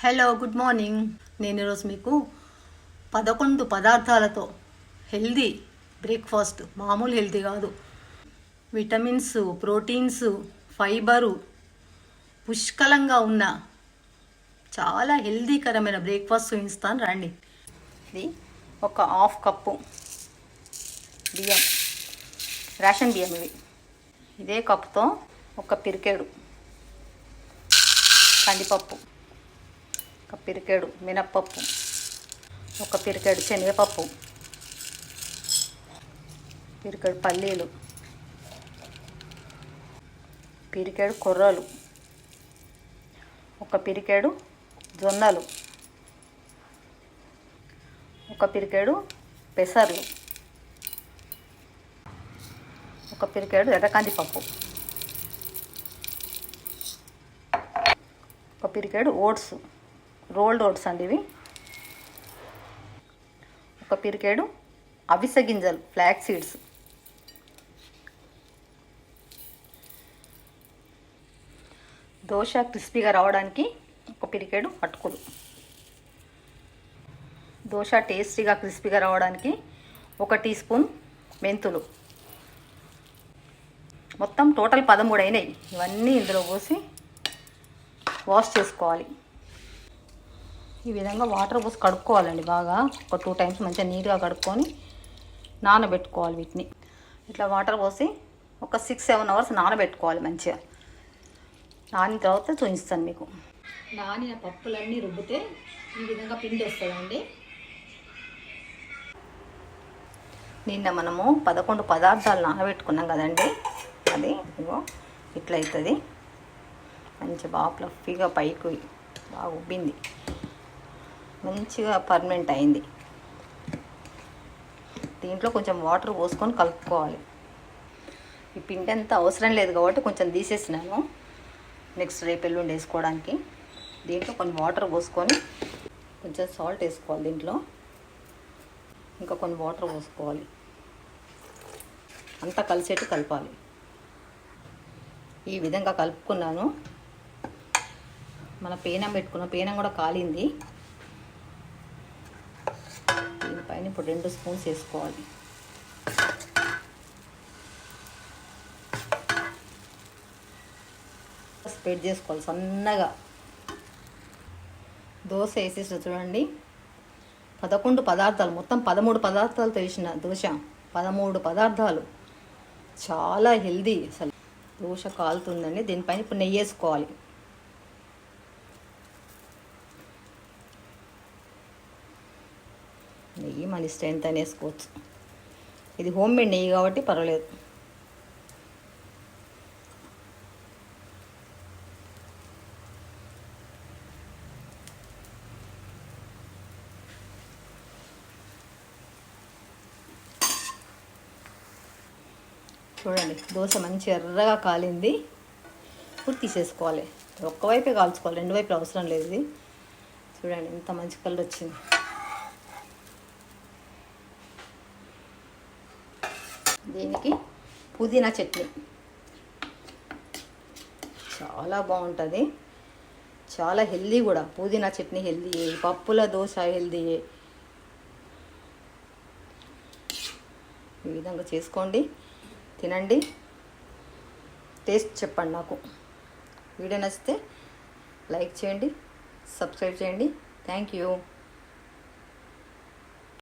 Hello good morning నేను ఈరోజు మీకు పదకొండు పదార్థాలతో హెల్దీ బ్రేక్ఫాస్ట్. మామూలు హెల్దీ కాదు. విటమిన్స్ ప్రోటీన్స్ ఫైబరు పుష్కలంగా ఉన్న చాలా హెల్దీకరమైన బ్రేక్ఫాస్ట్ చూపిస్తాను రండి. ఇది ఒక హాఫ్ కప్పు బియ్యం రేషన్ బియ్యం ఇవి. ఇదే కప్పుతో ఒక పిరికేడు కందిపప్పు. ఒక పిరికేడు మినప్పప్పు ఒక పిరికేడు శనగపప్పు పిరికేడు పల్లీలు పిరికేడు కొర్రలు ఒక పిరికేడు జొన్నలు ఒక పిరికేడు పెసర్లు ఒక పిరికెడు ఎర్రకందిపప్పు ఒక పిరికేడు ఓట్స్. రోల్డ్ ఓట్స్ అండి ఇవి. ఒక పిరికేడు అవిసె గింజలు ఫ్లాక్ సీడ్స్. దోశ క్రిస్పీగా రావడానికి ఒక పిరికేడు అటుకులు. దోశ టేస్టీగా క్రిస్పీగా రావడానికి ఒక టీ స్పూన్ మెంతులు. మొత్తం టోటల్ పదమూడు అయినాయి. ఇవన్నీ ఇందులో పోసి వాష్ చేసుకోవాలి. ఈ విధంగా వాటర్ పోసి కడుక్కోవాలండి బాగా. ఒక టూ టైమ్స్ మంచిగా నీట్గా కడుక్కొని నానబెట్టుకోవాలి వీటిని. ఇట్లా వాటర్ పోసి ఒక సిక్స్ సెవెన్ అవర్స్ నానబెట్టుకోవాలి మంచిగా. నానిన తర్వాత చూపిస్తాను మీకు. నానిన పప్పులన్నీ రుబ్బితే ఈ విధంగా పిండి వస్తుందండి. నిన్న మనము పదకొండు పదార్థాలు నానబెట్టుకున్నాం కదండి. అది ఇగో ఇట్లా అవుతుంది మంచి బాగా ఫ్లఫీగా పైకి బాగా ఉబ్బింది. మంచిగా పర్మనెంట్ అయింది. దీంట్లో కొంచెం వాటర్ పోసుకొని కలుపుకోవాలి. ఈ పిండి అంతా అవసరం లేదు కాబట్టి కొంచెం తీసేసినాను. నెక్స్ట్ రేపు ఎల్లుండి వేసుకోవడానికి. దీంట్లో కొన్ని వాటర్ పోసుకొని కొంచెం సాల్ట్ వేసుకోవాలి దీంట్లో. ఇంకా కొన్ని వాటర్ పోసుకోవాలి. అంతా కలిసేట్టు కలపాలి. ఈ విధంగా కలుపుకున్నాను. మన పేనం పెట్టుకున్న పేనం కూడా కాలింది. దీనిపైన ఇప్పుడు రెండు స్పూన్స్ వేసుకోవాలి. స్ప్రెడ్ చేసుకోవాలి సన్నగా. దోశ వేసేసి చూడండి. పదకొండు పదార్థాలు మొత్తం పదమూడు పదార్థాలు తెలిసిన దోశ. పదమూడు పదార్థాలు. చాలా హెల్దీ అసలు. దోశ కాలుతుందండి. దీనిపైన ఇప్పుడు నెయ్యి వేసుకోవాలి. నెయ్యి మన ఇష్టం ఎంత వేసుకోవచ్చు ఇది హోమ్ మేడ్ నెయ్యి కాబట్టి పర్వాలేదు. చూడండి దోశ మంచి ఎర్రగా కాలింది. ఇప్పుడు తీసేసుకోవాలి. ఒక్కవైపే కాల్చుకోవాలి రెండు వైపు అవసరం లేదు ఇది. చూడండి ఎంత మంచి కలర్ వచ్చింది. దీనికి పుదీనా చట్నీ. చాలా బాగుంటుంది. చాలా హెల్దీ కూడా. పుదీనా చట్నీ హెల్దీ పప్పుల దోశ హెల్దీ. ఈ విధంగా చేసుకోండి. తినండి. టేస్ట్ చెప్పండి నాకు. వీడియో నచ్చితే లైక్ చేయండి సబ్స్క్రైబ్ చేయండి. Thank you.